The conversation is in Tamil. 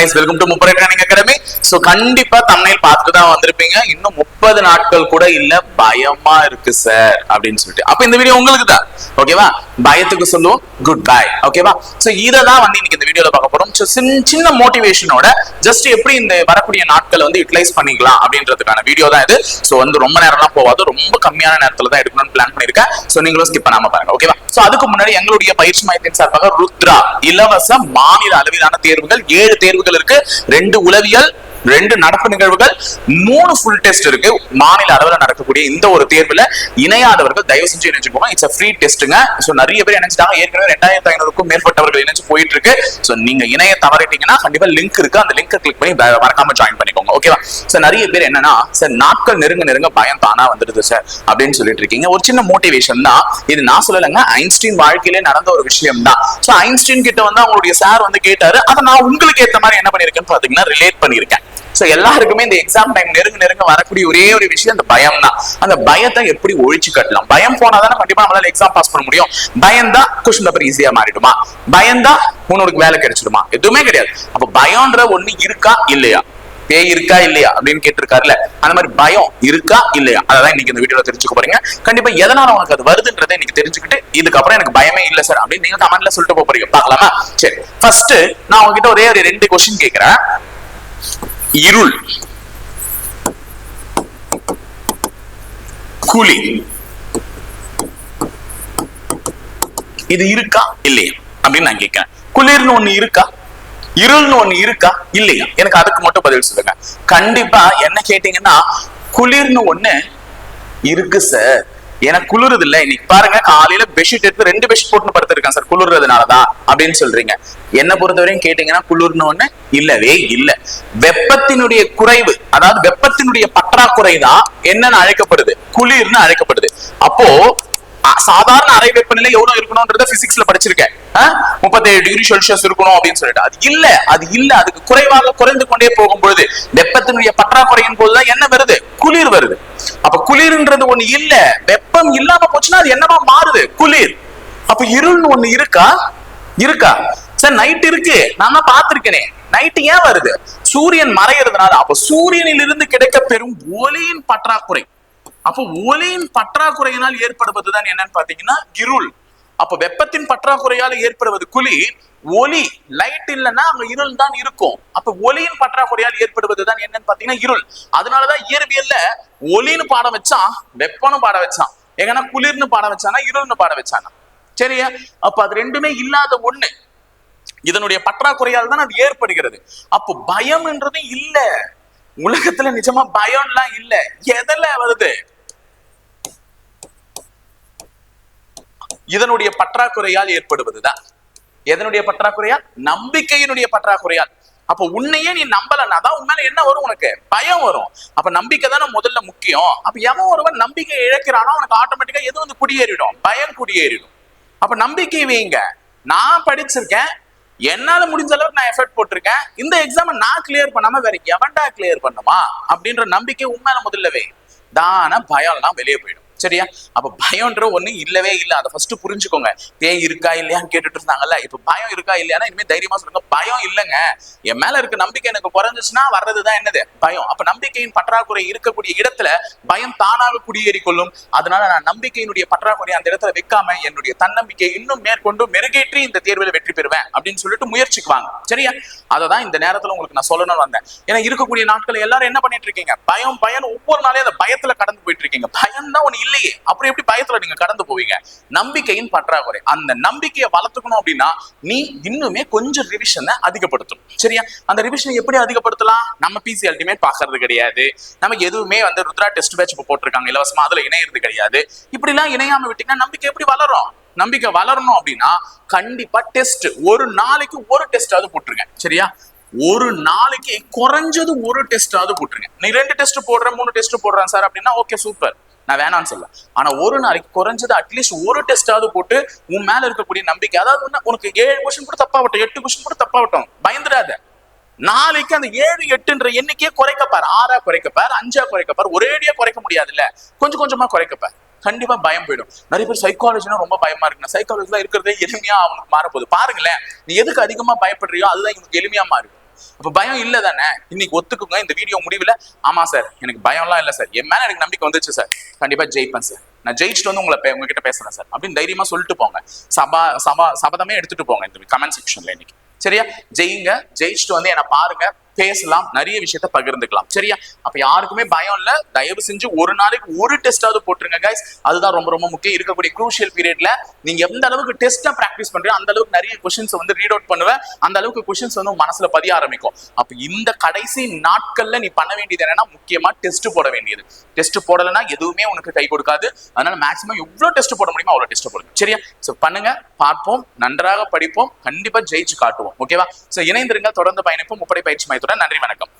கைஸ் வெல்கம் டு முப்பரை ட்ரைனிங் அகாடமி சோ கண்டிப்பா தமிழில் பார்த்துட்டு தான் வந்திருப்பீங்க. இன்னும் முப்பது நாட்கள் கூட இல்ல பயமா இருக்கு சார் அப்படின்னு சொல்லிட்டு. அப்ப இந்த வீடியோ உங்களுக்கு தான். ஓகேவா பயத்துக்கு சொல்லுவோம். குட் பை ஓகேவா சோ இதை தான் வந்து இன்னைக்கு இந்த வீடியோல பார்க்க போறோம். சோ சின்ன- சின்ன மோட்டிவேஷனோட ஜஸ்ட் எப்படி இந்த வரக்கூடிய நாட்களை வந்து யூட்டிலைஸ் பண்ணிக்கலாம் அப்படின்றதுக்கான வீடியோ தான் இது. சோ வந்து ரொம்ப நேரம்லாம் போகாது. ரொம்ப கம்மியான நேரத்துல தான் எடுக்கணும்னு பிளான் பண்ணிருக்கேன் சோ நீங்களும் ஸ்கிப் பண்ணாம பாருங்க. ஓகேவா சோ அதுக்கு முன்னாடி எங்களுடைய பயிற்சி மையத்தின் சார்பாக ருத்ரா இலவச மாநில அளவிலான தேர்வுகள் ஏழு தேர்வுகள் இருக்கு. ரெண்டு உளவியல் ரெண்டு நடப்பு நிகழ்வுகள் மூணு ஃபுல் டெஸ்ட் இருக்கு. மாநில அளவில் நடக்கக்கூடிய இந்த ஒரு தேர்வுல இணையாதவர்கள் தயவு செஞ்சு இணைச்சுக்கோங்க இட்ஸ் ஃப்ரீ டெஸ்ட்டுங்க ஸோ நிறைய பேர் இணைஞ்சிட்டாங்க ஏற்கனவே ரெண்டாயிரத்தி ஐநூறுக்கும் மேற்பட்டவர்கள் இணைஞ்சு போயிட்டு இருக்கு ஸோ நீங்க இணைய தவறிட்டீங்கன்னா கண்டிப்பா லிங்க் இருக்கு. அந்த லிங்க் கிளிக் பண்ணி மறக்காம ஜாயின் பண்ணிக்கோங்க. ஓகேவா சார் நிறைய பேர் என்னன்னா சார் நாட்கள் நெருங்க நெருங்க பயம் தானா வந்துடுது சார் அப்படின்னு சொல்லிட்டு இருக்கீங்க. ஒரு சின்ன மோட்டிவேஷன் தான். இது நான் சொல்லலைங்க. ஐன்ஸ்டீன் வாழ்க்கையிலே நடந்த ஒரு விஷயம் தான் ஸோ ஐன்ஸ்டீன் கிட்ட வந்து அவங்களுடைய சார் வந்து கேட்டாரு. அதை நான் உங்களுக்கு ஏற்ற மாதிரி என்ன பண்ணிருக்கேன்னு பாத்தீங்கன்னா ரிலேட் பண்ணியிருக்கேன். சோ எல்லாருக்குமே இந்த எக்ஸாம் டைம் நெருங்க நெருங்க வரக்கூடிய ஒரே ஒரு விஷயம் அந்த பயம் தான் அந்த பயத்தை எப்படி ஒழிச்சு கட்டலாம்? பயம் போனாதானே கண்டிப்பா நம்மளால எக்ஸாம் பாஸ் பண்ண முடியும். பயந்தா கொஸ்டின் பேப்பர் ஈஸியா மாறிடுமா? பயந்தா உனக்கு வேலை கிடைச்சிடுமா? எதுவுமே கிடையாது. அப்ப பயம்ன்ற ஒண்ணு இருக்கா இல்லையா? பேய் இருக்கா இல்லையா? அப்படின்னு கேட்டிருக்காருல அந்த மாதிரி பயம் இருக்கா இல்லையா? அதான் இன்னைக்கு இந்த வீடியோல தெரிஞ்சுக்க போறீங்க. கண்டிப்பா எதனால உனக்கு அது வருதுன்றதை இன்னைக்கு தெரிஞ்சுக்கிட்டு இதுக்கப்புறம் எனக்கு பயமே இல்ல சார் அப்படின்னு நீங்க கமெண்ட்ல சொல்லிட்டு போறீங்க. பாக்கலாமா சரி. ஃபர்ஸ்ட் நான் உங்ககிட்ட ஒரே ஒரு ரெண்டு கொஸ்டின் கேக்குறேன் இருள். குழி. இது இருக்கா? இல்லையா? அப்படின்னு நான் கேட்கிறேன். குளிர்னு ஒண்ணு இருக்கா? இருள்னு ஒண்ணு இருக்கா? இல்லையா? எனக்கு அதுக்கு மட்டும் பதில் சொல்லுங்க. கண்டிப்பா என்ன கேட்டீங்கன்னா குளிர்னு ஒண்ணு இருக்கு சார் எனக்கு குளிருது இல்ல. இன்னைக்கு பாருங்க காலையில பெட்ஷீட் எடுத்து ரெண்டு பெட்ஷீட் போட்டு படுத்திருக்கேன் சார் குளிர்றதுனாலதான் அப்படின்னு சொல்றீங்க. என்ன பொறுத்தவரையும் கேட்டீங்கன்னா குளிர்னு ஒண்ணு இல்லவே இல்ல. வெப்பத்தினுடைய குறைவு அதாவது வெப்பத்தினுடைய பற்றாக்குறை தான் என்னன்னு அழைக்கப்படுது. குளிர்னு அழைக்கப்படுது. அப்போ சாதாரண அறை வெப்பநிலை எவ்வளவு இருக்கணும்ன்றத பிசிக்ஸ்ல படிச்சிருக்கேன். முப்பத்தேழு டிகிரி செல்சியஸ் இருக்கணும் அப்படின்னு சொல்லிட்டு. அது இல்ல அது இல்ல அதுக்கு குறைவாக குறைந்து கொண்டே போகும்பொழுது வெப்பத்தினுடைய பற்றாக்குறையின் போதுதான் என்ன வருது? குளிர் வருது. அப்ப குளிர்ன்றது ஒண்ணு இல்ல வெப்பம் இல்லாம போச்சுன்னா அது என்னவா மாறுது? குளிர். அப்ப இருள்னு ஒண்ணு இருக்கா? இருக்கா. சார் நைட் இருக்கு. நான் தான் பார்த்திருக்கேனே. நைட் ஏன் வருது? சூரியன் மறைகிறதுனால அப்ப சூரியனில் இருந்து கிடைக்க பெறும் ஒளியின் பற்றாக்குறை. அப்போ ஒளியின் பற்றாக்குறையினால் ஏற்படுவதுதான் என்னன்னு பாத்தீங்கன்னா இருள். அப்ப வெப்பத்தின் பற்றாக்குறையால் ஏற்படுவது குளிர் ஒளி லைட் இல்லைன்னா அங்க இருள் தான் இருக்கும். அப்ப ஒளியின் பற்றாக்குறையால் ஏற்படுவதுதான் என்னன்னு பாத்தீங்கன்னா இருள். அதனாலதான் இயற்பியல்ல ஒளின்னு பாடம் வச்சான் வெப்பம்னு பாட வச்சான். எங்கன்னா குளிர்னு பாடம் வச்சானா இருள்னு பாட வச்சானா. சரியா? அப்ப அது ரெண்டுமே இல்லாத ஒண்ணு. இதனுடைய பற்றாக்குறையால் தான் அது ஏற்படுகிறது. அப்போ பயம்ன்றது இல்லை. உலகத்துல நிஜமா பயம்லாம் இல்ல. எதுல வருது? இதனுடைய பற்றாக்குறையால் ஏற்படுவதுதான். எதனுடைய பற்றாக்குறையால்? நம்பிக்கையினுடைய பற்றாக்குறையால். அப்ப உன்னையே நீ நம்பலன்னா தான் உன் மேல என்ன வரும் உனக்கு? பயம் வரும். அப்ப நம்பிக்கை தானே முதல்ல முக்கியம். அப்ப எவன் ஒருவன் நம்பிக்கை இழக்கிறானோ உனக்கு ஆட்டோமேட்டிக்கா எது வந்து குடியேறிடும்? பயம் குடியேறிடும். அப்ப நம்பிக்கை வைங்க. நான் படிச்சிருக்கேன் என்னால முடிஞ்ச அளவுக்கு நான் எஃபர்ட் போட்டிருக்கேன். இந்த எக்ஸாமை நான் கிளியர் பண்ணாம வேற எவன்டா கிளியர் பண்ணுமா? அப்படின்ற நம்பிக்கை உண்மையில முதல்லவே. தான பயம்லாம் வெளியே போயிடும். சரியா? அப்ப பயம்ன்ற ஒண்ணு இல்லவே இல்ல. அதை ஃபர்ஸ்ட் புரிஞ்சுக்கோங்க. பேய் இருக்கா இல்லையான்னு கேட்டுட்டு இருந்தாங்கல்ல? இப்ப பயம் இருக்கா இல்லையானா இனிமே தைரியமா சொல்லுங்க. பயம் இல்லைங்க. என் மேல இருக்க நம்பிக்கை எனக்கு குறைஞ்சிச்சுன்னா வர்றதுதான் என்னது? பயம். அப்ப நம்பிக்கையின் பற்றாக்குறை இருக்கக்கூடிய இடத்துல பயம் தானாக குடியேறி கொள்ளும் அதனால நான் நம்பிக்கையினுடைய பற்றாக்குறை அந்த இடத்துல வைக்காம என்னுடைய தன்னம்பிக்கை இன்னும் மேற்கொண்டு மெருகேற்றி இந்த தேர்வில் வெற்றி பெறுவேன் அப்படின்னு சொல்லிட்டு முயற்சிக்குவாங்க. சரியா? அதை தான் இந்த நேரத்துல உங்களுக்கு நான் சொல்லணும்னு வந்தேன். ஏன்னா இருக்கக்கூடிய நாட்கள் எல்லாரும் என்ன பண்ணிட்டு இருக்கீங்க? பயம் பயம் ஒவ்வொரு நாளையும் அந்த பயத்துல கடந்து போயிட்டு இருக்கீங்க. பயம் தான் ஒண்ணு இல்லையே. அப்புறம் எப்படி பயத்துல நீங்க கடந்து போவீங்க? நம்பிக்கையின் பற்றாக்குறை. அந்த நம்பிக்கையை வளர்த்துக்கணும் அப்படின்னா நீ இன்னுமே கொஞ்சம் ரிவிஷனை அதிகப்படுத்தணும். சரியா? அந்த ரிவிஷனை எப்படி அதிகப்படுத்தலாம்? நம்ம பிசி அல்டிமேட் பாக்குறது கிடையாது. நமக்கு எதுவுமே வந்து ருத்ரா டெஸ்ட் பேட்ச் போட்டிருக்காங்க இலவசமா. அதுல இணையிறது கிடையாது. இப்படி எல்லாம் இணையாம விட்டீங்கன்னா நம்பிக்கை எப்படி வளரும்? நம்பிக்கை வளரணும் அப்படின்னா கண்டிப்பா டெஸ்ட் ஒரு நாளைக்கு ஒரு டெஸ்டாவது போட்டுருங்க. சரியா? ஒரு நாளைக்கு குறைஞ்சது ஒரு டெஸ்டாவது போட்டுருங்க. நீ ரெண்டு டெஸ்ட் போடுறேன் மூணு டெஸ்ட் போடுறேன் சார் அப்படின்னா ஓகே சூப்பர் நான் வேணாம்னு சொல்ல. ஆனா ஒரு நாளைக்கு குறைஞ்சது அட்லீஸ்ட் ஒரு டெஸ்டாவது போட்டு உன் மேல இருக்கக்கூடிய நம்பிக்கை அதாவது உனக்கு ஏழு கொஸ்டின் கூட தப்பாகட்டும் எட்டு கொஸ்டின் கூட தப்பாகட்டும் பயந்துடாத. நாளைக்கு அந்த ஏழு எட்டுன்ற எண்ணிக்கையே குறைக்கப்பார் ஆறா குறைக்கப்பார் அஞ்சா குறைக்கப்பார் ஒரேடியா குறைக்க முடியாதுல்ல. கொஞ்சம் கொஞ்சமா குறைக்கப்பார் கண்டிப்பா பயம் போயிடும். நிறைய பேர் சைக்காலஜினா ரொம்ப பயமா இருக்கு சைக்காலஜில இருக்கிறதே எளிமையா அவனுக்கு மாறப்போகுது. பாருங்களேன் நீ எதுக்கு அதிகமா பயப்படுறியோ அதுதான் இவனுக்கு எளிமையா மாறும் அப்ப பயம் இல்ல தானே? இன்னைக்கு ஒத்துக்குங்க இந்த வீடியோ முடிவுல. ஆமா சார் எனக்கு பயம்லாம் இல்ல சார். என் மேல எனக்கு நம்பிக்கை வந்துச்சு சார். கண்டிப்பா ஜெயிப்பேன் சார். நான் ஜெயிச்சுட்டு வந்து உங்களை பே- உங்ககிட்ட பேசுறேன் சார். அப்படின்னு தைரியமா சொல்லிட்டு போங்க. சபா சபா சபதமே எடுத்துட்டு போங்க இந்த கமெண்ட் செக்ஷன்ல இன்னைக்கு. சரியா? ஜெயிங்க ஜெயிச்சுட்டு வந்து என்ன பாருங்க. பேசலாம் நிறைய விஷயத்த பகிர்ந்துக்கலாம். சரியா? அப்ப யாருக்குமே பயம் இல்ல. தயவு செஞ்சு ஒரு நாளைக்கு ஒரு டெஸ்டாவது போட்டுருங்க கைஸ் அதுதான் ரொம்ப ரொம்ப முக்கியம். இருக்கக்கூடிய குரூஷியல் பீரியட்ல நீங்க எந்த அளவுக்கு டெஸ்டா பிராக்டிஸ் பண்றீங்க அந்த அளவுக்கு நிறைய கொஸ்டின்ஸ் வந்து ரீட் அவுட் பண்ணுவேன் அந்த அளவுக்கு கொஸ்டின்ஸ் வந்து மனசுல பதிய ஆரம்பிக்கும். அப்ப இந்த கடைசி நாட்கள்ல நீ பண்ண வேண்டியது என்னன்னா முக்கியமா டெஸ்ட் போட வேண்டியது. டெஸ்ட் போடலைன்னா எதுவுமே உனக்கு கை கொடுக்காது. அதனால மேக்ஸிமம் எவ்வளவு டெஸ்ட் போட முடியுமோ அவ்வளவு டெஸ்ட் போடுங்க. சரியா? சோ பண்ணுங்க பார்ப்போம் நன்றாக படிப்போம் கண்டிப்பா ஜெயிச்சு காட்டுவோம். ஓகேவா சோ இணைந்திருங்க தொடர்ந்து பயணிப்போம். முப்படை பயிற்சி மையத்துடன் நன்றி வணக்கம்.